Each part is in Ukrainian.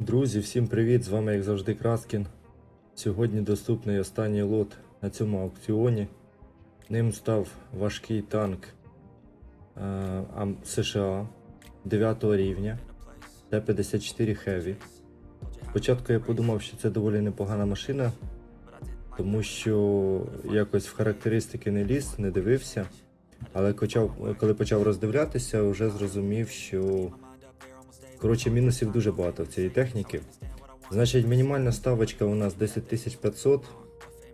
Друзі, всім привіт! З вами як завжди Краскін. Сьогодні доступний останній лот на цьому аукціоні. Ним став важкий танк е, США 9 рівня Т-54 Heavy. Спочатку я подумав, що це доволі непогана машина, тому що якось в характеристики не ліз, не дивився. Але почав, коли почав роздивлятися, вже зрозумів, що Коротше, мінусів дуже багато в цієї техніки. Значить, мінімальна ставочка у нас 10500,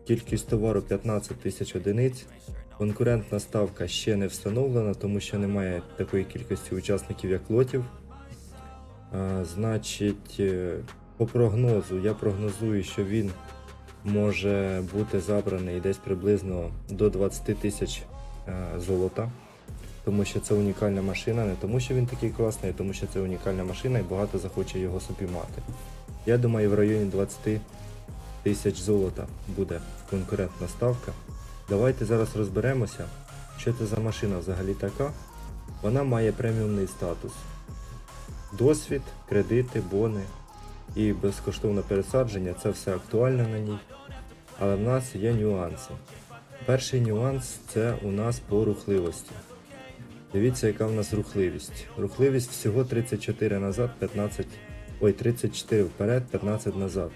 кількість товару 15 тисяч одиниць. Конкурентна ставка ще не встановлена, тому що немає такої кількості учасників, як лотів. А, значить, е, по прогнозу я прогнозую, що він може бути забраний десь приблизно до 20 тисяч е, золота тому що це унікальна машина, не тому, що він такий класний, а тому що це унікальна машина і багато захоче його собі мати. Я думаю, в районі 20 тисяч золота буде конкурентна ставка. Давайте зараз розберемося, що це за машина взагалі така. Вона має преміумний статус. Досвід, кредити, бони і безкоштовне пересадження це все актуально на ній. Але в нас є нюанси. Перший нюанс це у нас по рухливості. Дивіться, яка в нас рухливість. Рухливість всього 34 назад, 15. Ой, 34 вперед, 15 назад.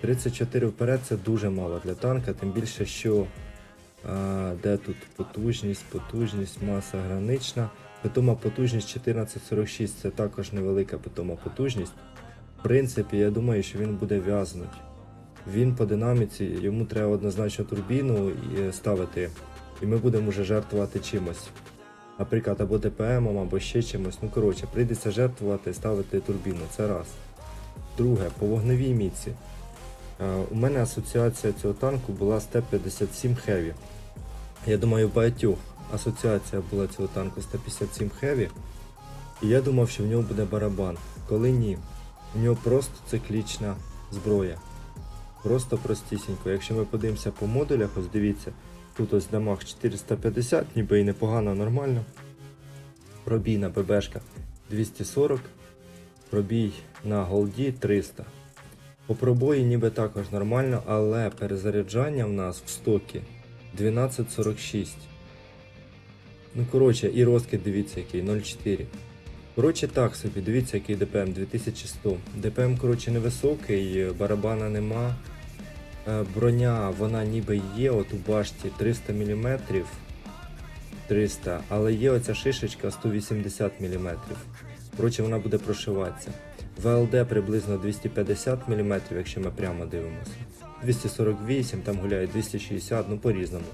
34 вперед це дуже мало для танка, тим більше, що а, де тут потужність, потужність, маса гранична. Питома потужність 1446 це також невелика питома потужність. В принципі, я думаю, що він буде в'язнуть. Він по динаміці, йому треба однозначно турбіну ставити, і ми будемо вже жертвувати чимось наприклад, або ДПМом, або ще чимось. Ну коротше, прийдеться жертвувати, ставити турбіну. Це раз. Друге, по вогневій міці. Е, У мене асоціація цього танку була з Т-57 Heavy. Я думаю, багатьох асоціація була цього танку з Т-57 Heavy. І я думав, що в нього буде барабан. Коли ні, в нього просто циклічна зброя. Просто простісінько. Якщо ми подивимося по модулях, ось дивіться, Тут ось дамаг 450, ніби і непогано, нормально. Пробій на ББшках 240, пробій на голді 300. По пробої ніби також нормально, але перезаряджання в нас в стокі 1246. Ну, коротше, і розкид дивіться який 0,4. Коротше, так собі, дивіться, який ДПМ 2100. ДПМ, коротше, невисокий, барабана нема. Е, Броня, вона ніби є, от у башті 300 мм. 300, але є оця шишечка 180 мм. Коротше, вона буде прошиватися. ВЛД приблизно 250 мм, якщо ми прямо дивимося. 248, там гуляє 260, ну по-різному.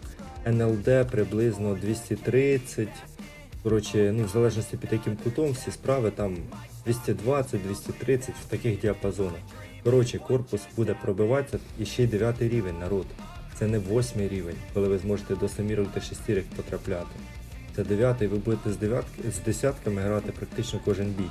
НЛД приблизно 230. Коротше, ну, в залежності під яким кутом всі справи там 220-230 в таких діапазонах. Коротше, корпус буде пробиватися і ще й 9 рівень народ. Це не 8 рівень, коли ви зможете до самірок та шестірок потрапляти. Це 9 ви будете з, дев'ятки, з десятками грати практично кожен бій.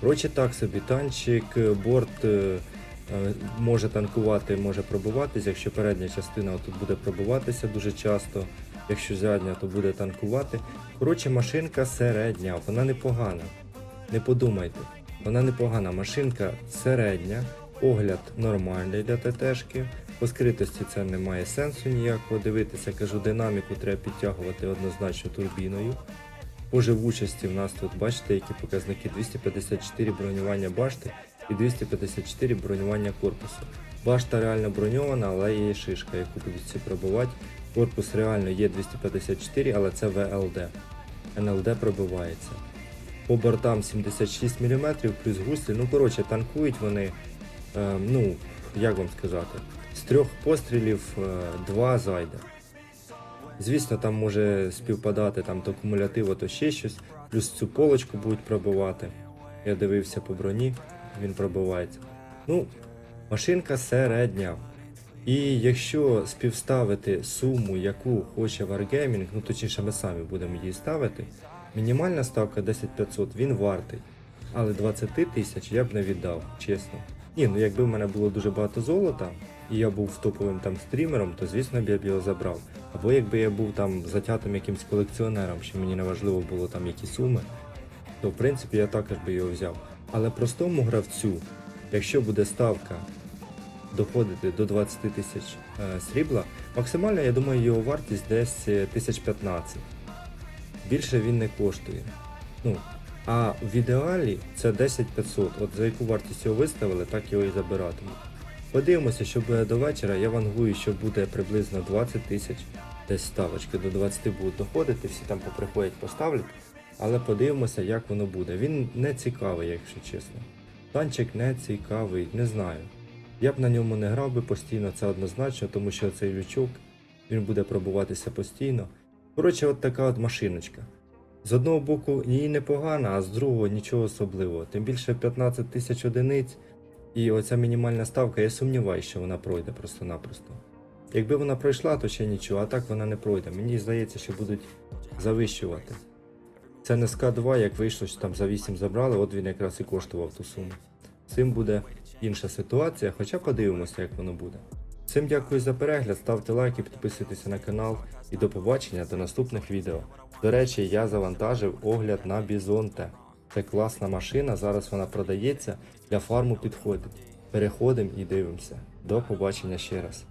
Коротше, так собі, танчик, борт е, е, може танкувати, може пробиватися. Якщо передня частина тут буде пробиватися дуже часто, якщо задня, то буде танкувати. Коротше, машинка середня, вона непогана. Не подумайте, вона непогана. Машинка середня, огляд нормальний для ТТшки. По скритості це не має сенсу ніякого дивитися. Кажу, динаміку треба підтягувати однозначно турбіною. По живучості в нас тут бачите, які показники 254 бронювання башти і 254 бронювання корпусу. Башта реально броньована, але є шишка, яку будуть всі пробивати. Корпус реально є 254, але це ВЛД. НЛД пробивається. По бортам 76 мм плюс гуслі. Ну, коротше, танкують вони, е, ну, як вам сказати, з трьох пострілів е, два зайде. Звісно, там може співпадати там то кумулятиво, то ще щось. Плюс цю полочку будуть пробивати. Я дивився по броні, він пробивається. Ну, машинка середня. І якщо співставити суму, яку хоче Wargaming, ну точніше ми самі будемо її ставити, мінімальна ставка 10500 він вартий. Але 20 тисяч я б не віддав, чесно. Ні, ну якби в мене було дуже багато золота, і я був топовим там стрімером, то звісно б я б його забрав. Або якби я був там затятим якимсь колекціонером, що мені не важливо було там які суми, то в принципі я також би його взяв. Але простому гравцю, якщо буде ставка доходити до 20 тисяч е, срібла, максимально, я думаю, його вартість десь е, 1015. Більше він не коштує. Ну, а в ідеалі це 10 500. От за яку вартість його виставили, так його і забиратимуть. Подивимося, що буде до вечора. Я вангую, що буде приблизно 20 тисяч. Десь ставочки до 20 будуть доходити, всі там поприходять, поставлять. Але подивимося, як воно буде. Він не цікавий, якщо чесно. Танчик не цікавий, не знаю. Я б на ньому не грав би постійно, це однозначно, тому що цей лючок він буде пробуватися постійно. Коротше, от така от машиночка. З одного боку її непогана, а з другого нічого особливого. Тим більше 15 тисяч одиниць, і оця мінімальна ставка, я сумніваюся, що вона пройде просто-напросто. Якби вона пройшла, то ще нічого, а так вона не пройде. Мені здається, що будуть завищувати. Це не СК2, як вийшло, що там за 8 забрали, от він якраз і коштував ту суму. Цим буде інша ситуація, хоча подивимося, як воно буде. Всім дякую за перегляд, ставте лайки, підписуйтесь на канал і до побачення до наступних відео. До речі, я завантажив огляд на Бізонте. Це класна машина, зараз вона продається, для фарму підходить. Переходимо і дивимося. До побачення ще раз.